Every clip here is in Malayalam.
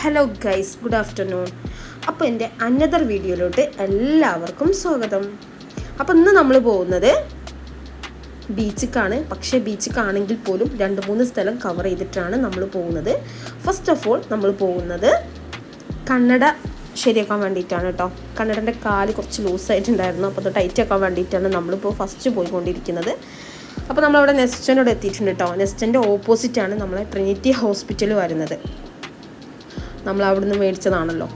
ഹലോ ഗൈസ് ഗുഡ് ആഫ്റ്റർനൂൺ അപ്പോൾ എന്റെ അനദർ വീഡിയോയിലോട്ട് എല്ലാവർക്കും സ്വാഗതം. അപ്പോൾ ഇന്ന് നമ്മൾ പോകുന്നത് ബീച്ചിക്കാണ്. പക്ഷേ ബീച്ചിക്കാണെങ്കിൽ പോലും രണ്ട് മൂന്ന് സ്ഥലം കവർ ചെയ്തിട്ടാണ് നമ്മൾ പോകുന്നത്. ഫസ്റ്റ് ഓഫ് ഓൾ നമ്മൾ പോകുന്നത് കന്നഡ ശരിയാക്കാൻ വേണ്ടിയിട്ടാണ് കേട്ടോ കന്നഡന്റെ കാൽ കുറച്ച് ലൂസായിട്ടുണ്ടായിരുന്നു അപ്പോൾ അത് ടൈറ്റ് ആക്കാൻ വേണ്ടിയിട്ടാണ് നമ്മളിപ്പോൾ ഫസ്റ്റ് പോയിക്കൊണ്ടിരിക്കുന്നത്. അപ്പോൾ നമ്മളവിടെ നെസ്റ്റനോട് എത്തിയിട്ടുണ്ട് കേട്ടോ നെസ്റ്റന്റെ ഓപ്പോസിറ്റാണ് നമ്മളെ ട്രിനിറ്റി ഹോസ്പിറ്റൽ വരുന്നത്. നമ്മൾ അവിടുന്ന് മേടിച്ചതാണല്ലോ.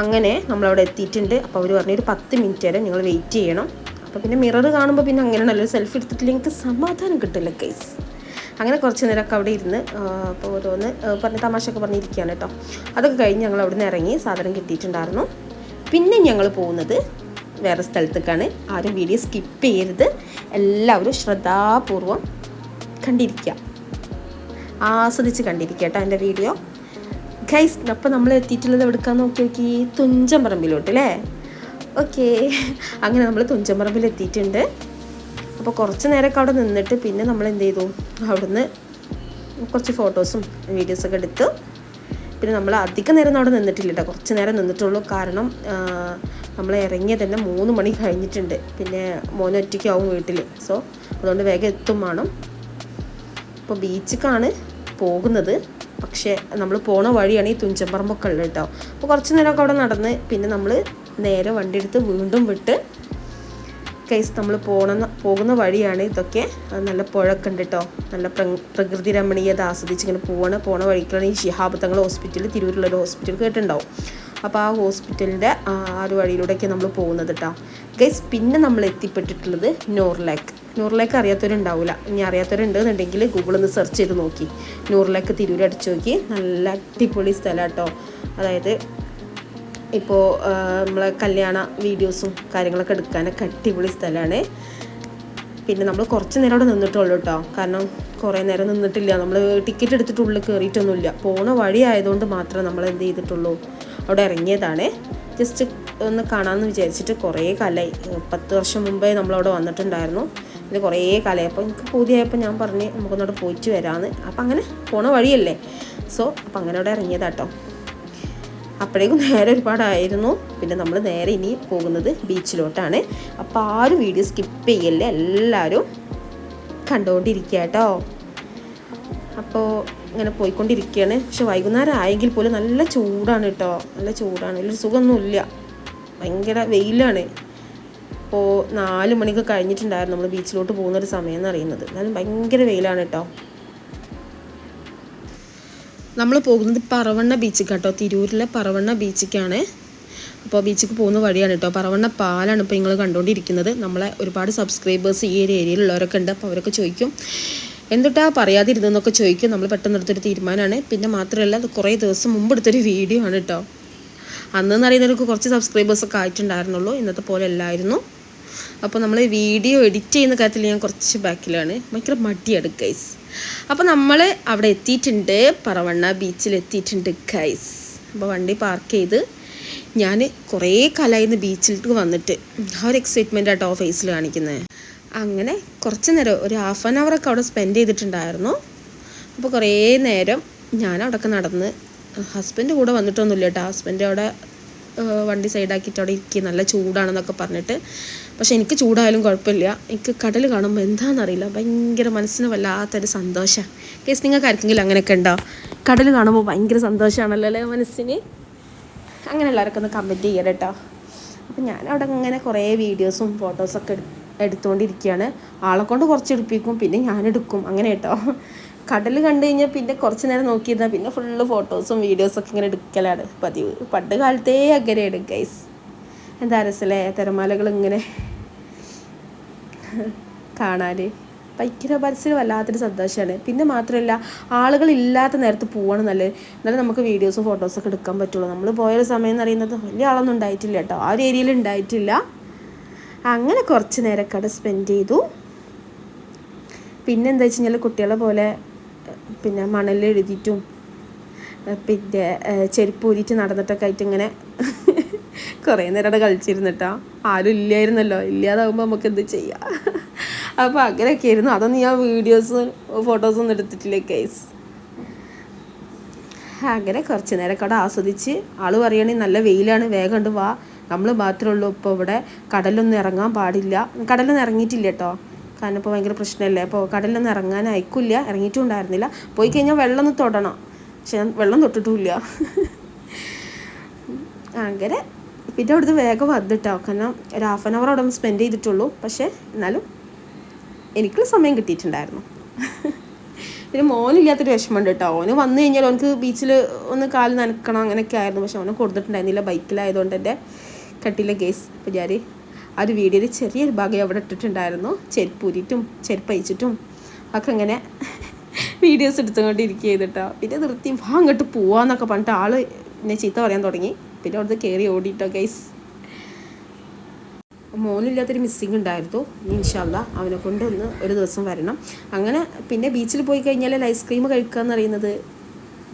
അങ്ങനെ നമ്മളവിടെ എത്തിയിട്ടുണ്ട്. അപ്പോൾ അവർ പറഞ്ഞു ഒരു പത്ത് മിനിറ്റ് വരെ നിങ്ങൾ വെയിറ്റ് ചെയ്യണം. അപ്പോൾ പിന്നെ മിറർ കാണുമ്പോൾ പിന്നെ അങ്ങനെ നല്ലൊരു സെൽഫി എടുത്തിട്ടില്ലെങ്കിൽ സമാധാനം കിട്ടില്ല കേസ് അങ്ങനെ കുറച്ച് നേരമൊക്കെ അവിടെ ഇരുന്ന് അപ്പോൾ ഓരോന്ന് പറഞ്ഞ് തമാശയൊക്കെ പറഞ്ഞിരിക്കുകയാണ് കേട്ടോ അതൊക്കെ കഴിഞ്ഞ് ഞങ്ങൾ അവിടെ നിന്ന് ഇറങ്ങി സാധനം കിട്ടിയിട്ടുണ്ടായിരുന്നു. പിന്നെ ഞങ്ങൾ പോകുന്നത് വേറെ സ്ഥലത്തേക്കാണ് ആരും വീഡിയോ സ്കിപ്പ് ചെയ്യരുത്. എല്ലാവരും ശ്രദ്ധാപൂർവം കണ്ടിരിക്കുക. ആസ്വദിച്ച് കണ്ടിരിക്കുക കേട്ടോ എന്റെ വീഡിയോ ഗൈസ് അപ്പോൾ നമ്മൾ എത്തിയിട്ടുള്ളത് എവിടുക്കാൻ നോക്കി നോക്കി? തുഞ്ചമ്പറമ്പിലോട്ട് അല്ലേ? ഓക്കെ അങ്ങനെ നമ്മൾ തുഞ്ചമ്പറമ്പിൽ എത്തിയിട്ടുണ്ട്. അപ്പോൾ കുറച്ച് നേരമൊക്കെ അവിടെ നിന്നിട്ട് പിന്നെ നമ്മൾ എന്ത് ചെയ്തു? അവിടുന്ന് കുറച്ച് ഫോട്ടോസും വീഡിയോസൊക്കെ എടുത്ത്. പിന്നെ നമ്മൾ അധികം നേരം അവിടെ നിന്നിട്ടില്ല കേട്ടോ. കുറച്ച് നേരം നിന്നിട്ടുള്ളൂ. കാരണം നമ്മൾ ഇറങ്ങിയ തന്നെ മൂന്ന് മണി കഴിഞ്ഞിട്ടുണ്ട്. പിന്നെ മോനൊറ്റയ്ക്കാവും വീട്ടിൽ സോ അതുകൊണ്ട് വേഗം എത്തും വേണം. ഇപ്പോൾ ബീച്ചിക്കാണ് പോകുന്നത്. പക്ഷേ നമ്മൾ പോണ വഴിയാണ് ഈ തുഞ്ചമ്പറമ്പൊക്കെ ഉള്ളത് കേട്ടോ. അപ്പോൾ കുറച്ച് നേരമൊക്കെ അവിടെ നടന്ന് പിന്നെ നമ്മൾ നേരെ വണ്ടി എടുത്ത് വീണ്ടും വിട്ട് കേസ് നമ്മൾ പോണ പോകുന്ന വഴിയാണ് ഇതൊക്കെ. നല്ല പുഴക്കെ ഉണ്ട് കേട്ടോ നല്ല പ്ര- പ്രകൃതി രമണീയത ആസ്വദിച്ച് ഇങ്ങനെ പോവാണ്. പോണ വഴിക്കാണ് ഈ ശിഹാബ് തങ്ങൾ ഹോസ്പിറ്റൽ തിരൂരിലുള്ളൊരു ഹോസ്പിറ്റൽ കേട്ടിട്ടുണ്ടാവും. അപ്പോൾ ആ ഹോസ്പിറ്റലിന്റെ ആ ഒരു വഴിയിലൂടെയൊക്കെ നമ്മൾ പോകുന്നത് കേട്ടോ ഗൈസ് പിന്നെ നമ്മൾ എത്തിപ്പെട്ടിട്ടുള്ളത് നൂറിലേക്ക് നൂറിലേക്ക് അറിയാത്തവരുണ്ടാവില്ല ഇനി അറിയാത്തവരുണ്ടെന്നുണ്ടെങ്കിൽ ഗൂഗിളിൽ നിന്ന് സെർച്ച് ചെയ്ത് നോക്കി. നൂറിലേക്ക് തിരൂരടിച്ച് നോക്കി. നല്ല അടിപൊളി സ്ഥലം കേട്ടോ അതായത് ഇപ്പോൾ നമ്മളെ കല്യാണ വീഡിയോസും കാര്യങ്ങളൊക്കെ എടുക്കാനൊക്കെ അടിപൊളി സ്ഥലമാണ് പിന്നെ നമ്മൾ കുറച്ച് നേരം അവിടെ നിന്നിട്ടുള്ളൂ കേട്ടോ കാരണം കുറേ നേരം നിന്നിട്ടില്ല. നമ്മൾ ടിക്കറ്റ് എടുത്തിട്ട് ഉള്ളിൽ കയറിയിട്ടൊന്നുമില്ല പോണ വഴി ആയതുകൊണ്ട് മാത്രമേ നമ്മൾ എന്ത് ചെയ്തിട്ടുള്ളൂ. അവിടെ ഇറങ്ങിയതാണ്. ജസ്റ്റ് ഒന്ന് കാണാമെന്ന് വിചാരിച്ചിട്ട് കുറേ കാലമായി പത്ത് വർഷം മുമ്പേ നമ്മളവിടെ വന്നിട്ടുണ്ടായിരുന്നു. ഇത് കുറേ കാലമായി അപ്പോൾ എനിക്ക് പൂതിയായപ്പോൾ ഞാൻ പറഞ്ഞ് നമുക്കൊന്നവിടെ പോയിട്ട് വരാമെന്ന് അപ്പം അങ്ങനെ പോണ വഴിയല്ലേ. സോ അപ്പം അങ്ങനെ അവിടെ ഇറങ്ങിയതാട്ടോ അപ്പോഴേക്കും നേരെ ഒരുപാടായിരുന്നു. പിന്നെ നമ്മൾ നേരെ ഇനി പോകുന്നത് ബീച്ചിലോട്ടാണ്. അപ്പോൾ ആരും വീഡിയോ സ്കിപ്പ് ചെയ്യല്ലേ എല്ലാവരും കണ്ടുകൊണ്ടിരിക്കുക കേട്ടോ അപ്പോൾ ഇങ്ങനെ പോയിക്കൊണ്ടിരിക്കുകയാണ് പക്ഷെ വൈകുന്നേരം ആയെങ്കിൽ പോലും നല്ല ചൂടാണ് കേട്ടോ നല്ല ചൂടാണ്. വലിയ സുഖമൊന്നുമില്ല. ഭയങ്കര വെയിലാണ്. അപ്പോൾ നാല് മണിക്ക് കഴിഞ്ഞിട്ടുണ്ടായിരുന്നു നമ്മൾ ബീച്ചിലോട്ട് പോകുന്നൊരു സമയം എന്ന് അറിയുന്നത് എന്നാലും ഭയങ്കര വെയിലാണ് കേട്ടോ നമ്മൾ പോകുന്നത് പറവണ്ണ ബീച്ചിൽ കേട്ടോ തിരൂരിലെ പറവണ്ണ ബീച്ചിക്കാണ് അപ്പോൾ ബീച്ചിക്ക് പോകുന്ന വഴിയാണ് കേട്ടോ. പറവണ്ണ പാലാണ് ഇപ്പോൾ നിങ്ങൾ കണ്ടുകൊണ്ടിരിക്കുന്നത്. നമ്മളെ ഒരുപാട് സബ്സ്ക്രൈബേഴ്സ് ഈ ഒരു ഏരിയയിലുള്ളവരൊക്കെ ഉണ്ട്. അപ്പോൾ അവരൊക്കെ ചോദിക്കും. എന്തുട്ടാ പറയാതിരുന്നെന്നൊക്കെ ചോദിക്കും. നമ്മൾ പെട്ടെന്ന് എടുത്തൊരു തീരുമാനമാണ്. പിന്നെ മാത്രമല്ല അത് കുറേ ദിവസം മുമ്പ് എടുത്തൊരു വീഡിയോ ആണ് കേട്ടോ. അന്നെന്ന് അറിയുന്നവർക്ക് കുറച്ച് സബ്സ്ക്രൈബേഴ്സൊക്കെ ആയിട്ടുണ്ടായിരുന്നുള്ളൂ. ഇന്നത്തെ പോലെ അല്ലായിരുന്നു. അപ്പോൾ നമ്മൾ വീഡിയോ എഡിറ്റ് ചെയ്യുന്ന കാര്യത്തിൽ ഞാൻ കുറച്ച് ബാക്കിലാണ്. ഭയങ്കര മടിയാണ് ഗൈസ് അപ്പോൾ നമ്മൾ അവിടെ എത്തിയിട്ടുണ്ട്. പറവണ്ണ ബീച്ചിൽ എത്തിയിട്ടുണ്ട് ഗൈസ് അപ്പോൾ വണ്ടി പാർക്ക് ചെയ്ത് ഞാൻ കുറേ കാലമായിരുന്നു ബീച്ചിലേക്ക് വന്നിട്ട്. ആ ഒരു എക്സൈറ്റ്മെന്റ് ആട്ടോ ഫേസിൽ കാണിക്കുന്നത് അങ്ങനെ കുറച്ച് നേരം ഒരു ഹാഫ് ആൻ അവറൊക്കെ അവിടെ സ്പെൻഡ് ചെയ്തിട്ടുണ്ടായിരുന്നു. അപ്പോൾ കുറേ നേരം ഞാൻ അവിടെയൊക്കെ നടന്ന് ഹസ്ബൻഡ് കൂടെ വന്നിട്ടൊന്നുമില്ല കേട്ടോ ഹസ്ബൻഡ് അവിടെ വണ്ടി സൈഡാക്കിയിട്ട് അവിടെ ഇരിക്കുക നല്ല ചൂടാണെന്നൊക്കെ പറഞ്ഞിട്ട്. പക്ഷെ എനിക്ക് ചൂടായാലും കുഴപ്പമില്ല. എനിക്ക് കടൽ കാണുമ്പോൾ എന്താണെന്നറിയില്ല ഭയങ്കര മനസ്സിന് വല്ലാത്തൊരു സന്തോഷം. കേസ് നിങ്ങൾക്ക് ആർക്കെങ്കിലും അങ്ങനെയൊക്കെ ഉണ്ടോ? കടൽ കാണുമ്പോൾ ഭയങ്കര സന്തോഷമാണല്ലോ അല്ലേ മനസ്സിന്? അങ്ങനെ എല്ലാവർക്കും ഒന്ന് കമന്റ് ചെയ്യണം കേട്ടോ. അപ്പം ഞാൻ അവിടെ അങ്ങനെ കുറേ വീഡിയോസും ഫോട്ടോസൊക്കെ എടു എടുത്തുകൊണ്ടിരിക്കുകയാണ് ആളെ കൊണ്ട് കുറച്ച് എടുപ്പിക്കും പിന്നെ ഞാൻ എടുക്കും. അങ്ങനെ കേട്ടോ. കടൽ കണ്ടു കഴിഞ്ഞാൽ പിന്നെ കുറച്ച് നേരം നോക്കിയിരുന്നാൽ പിന്നെ ഫുള്ള് ഫോട്ടോസും വീഡിയോസൊക്കെ ഇങ്ങനെ എടുക്കലാണ് പതിവ്. പണ്ട് കാലത്തേ അങ്ങനെയാണ് ഗൈസ് എന്താ രസമല്ലേ തിരമാലകൾ ഇങ്ങനെ കാണാൻ ഭയങ്കര മനസ്സിന് വല്ലാത്തൊരു സന്തോഷമാണ് പിന്നെ മാത്രമല്ല ആളുകൾ ഇല്ലാത്ത നേരത്ത് പോവാണ് നല്ലത്. എന്നാലും നമുക്ക് വീഡിയോസും ഫോട്ടോസൊക്കെ എടുക്കാൻ പറ്റുള്ളൂ. നമ്മൾ പോയൊരു സമയം എന്ന് പറയുന്നത് വലിയ ആളൊന്നും ഉണ്ടായിട്ടില്ല കേട്ടോ. ആ ഒരു ഏരിയയിൽ ഉണ്ടായിട്ടില്ല. അങ്ങനെ കുറച്ച് നേരമൊക്കെ അവിടെ സ്പെൻഡ് ചെയ്തു. പിന്നെ എന്താ വെച്ച് കഴിഞ്ഞാൽ കുട്ടികളെ പോലെ പിന്നെ മണലെഴുതിയിട്ടും പിന്നെ ചെരുപ്പ് ഊരിയിട്ട് നടന്നിട്ടൊക്കെ ആയിട്ട് ഇങ്ങനെ കുറേ നേരം അവിടെ കളിച്ചിരുന്നിട്ടാ. ആരും ഇല്ലായിരുന്നല്ലോ. ഇല്ലാതാകുമ്പോൾ നമുക്ക് എന്ത് ചെയ്യാം? അപ്പോൾ അങ്ങനെയൊക്കെ ആയിരുന്നു. അതൊന്നും ഞാൻ വീഡിയോസും ഫോട്ടോസൊന്നും എടുത്തിട്ടില്ല കേസ് അങ്ങനെ കുറച്ച് നേരമൊക്കെ അവിടെ ആസ്വദിച്ച് ആൾ പറയുകയാണെങ്കിൽ നല്ല വെയിലാണ്. വേഗം ഉണ്ട് വാ. നമ്മൾ മാത്രമേ ഉള്ളൂ. ഇപ്പോൾ ഇവിടെ കടലൊന്നും ഇറങ്ങാൻ പാടില്ല. കടലൊന്നും ഇറങ്ങിയിട്ടില്ല കേട്ടോ. കാരണം ഇപ്പോൾ ഭയങ്കര പ്രശ്നമല്ലേ? അപ്പോൾ കടലിലൊന്നും ഇറങ്ങാൻ അയക്കില്ല ഇറങ്ങിയിട്ടും ഉണ്ടായിരുന്നില്ല പോയി കഴിഞ്ഞാൽ വെള്ളം ഒന്ന് തൊടണം. പക്ഷെ ഞാൻ വെള്ളം തൊട്ടിട്ടുമില്ല. അങ്ങനെ പിന്നെ അവിടുന്ന് വേഗം വന്നിട്ടോ. കാരണം ഒരു ഹാഫ് ആൻ അവർ അവിടെ സ്പെൻഡ് ചെയ്തിട്ടുള്ളൂ. പക്ഷേ എന്നാലും എനിക്കുള്ള സമയം കിട്ടിയിട്ടുണ്ടായിരുന്നു. പിന്നെ മോനില്ലാത്തൊരു വിഷമമുണ്ട് കേട്ടോ. ഓന് വന്നു കഴിഞ്ഞാൽ ഓനക്ക് ബീച്ചിൽ ഒന്ന് കാൽ നനക്കണം അങ്ങനെയൊക്കെ ആയിരുന്നു. പക്ഷെ അവനെ കൊടുത്തിട്ടുണ്ടായിരുന്നില്ല. ബൈക്കിലായതുകൊണ്ട് എന്റെ കട്ടിലെ കേസ് അപ്പോൾ ആ ഒരു ചെറിയൊരു ഭാഗം അവിടെ ഇട്ടിട്ടുണ്ടായിരുന്നു. ചെരുപ്പ് ഊരിയിട്ടും ചെരുപ്പ് അയച്ചിട്ടും ഒക്കെ അങ്ങനെ വീഡിയോസ് എടുത്തുകൊണ്ടിരിക്കുക ചെയ്തിട്ടോ പിന്നെ നിർത്തി വാ അങ്ങോട്ട് പോവാന്നൊക്കെ പറഞ്ഞിട്ട് ആൾ എന്നെ ചീത്ത പറയാൻ തുടങ്ങി. പിന്നെ അവിടുന്ന് കയറി ഓടിയിട്ടോ ഗൈസ് മോനില്ലാത്തൊരു മിസ്സിങ് ഉണ്ടായിരുന്നു. ഇൻഷാല്ല അവനെ കൊണ്ട് ഒന്ന് ഒരു ദിവസം വരണം. അങ്ങനെ പിന്നെ ബീച്ചിൽ പോയി കഴിഞ്ഞാൽ ഐസ്ക്രീം കഴിക്കുക എന്ന് പറയുന്നത്?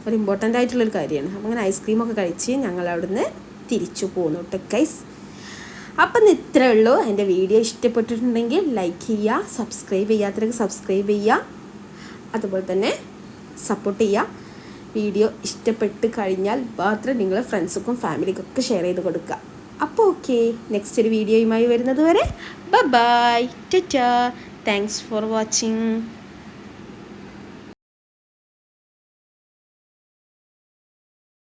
ഒരു ഇമ്പോർട്ടന്റ് ആയിട്ടുള്ളൊരു കാര്യമാണ്. അങ്ങനെ ഐസ്ക്രീമൊക്കെ കഴിച്ച് ഞങ്ങൾ അവിടുന്ന് തിരിച്ചു പോന്നു കേട്ടോ ഗൈസ് അപ്പം ഇത്രേ ഉള്ളൂ. എന്റെ വീഡിയോ ഇഷ്ടപ്പെട്ടിട്ടുണ്ടെങ്കിൽ ലൈക്ക് ചെയ്യുക സബ്സ്ക്രൈബ് ചെയ്യാത്തവർക്ക് സബ്സ്ക്രൈബ് ചെയ്യുക. അതുപോലെ തന്നെ സപ്പോർട്ട് ചെയ്യുക. വീഡിയോ ഇഷ്ടപ്പെട്ട് കഴിഞ്ഞാൽ മാത്രം നിങ്ങൾ ഫ്രണ്ട്സുക്കും ഫാമിലിക്കൊക്കെ ഷെയർ ചെയ്ത് കൊടുക്കുക. അപ്പോൾ ഓക്കെ നെക്സ്റ്റ് ഒരു വീഡിയോയുമായി വരുന്നത് വരെ. ബൈ ടാ താങ്ക്സ് ഫോർ വാച്ചിങ്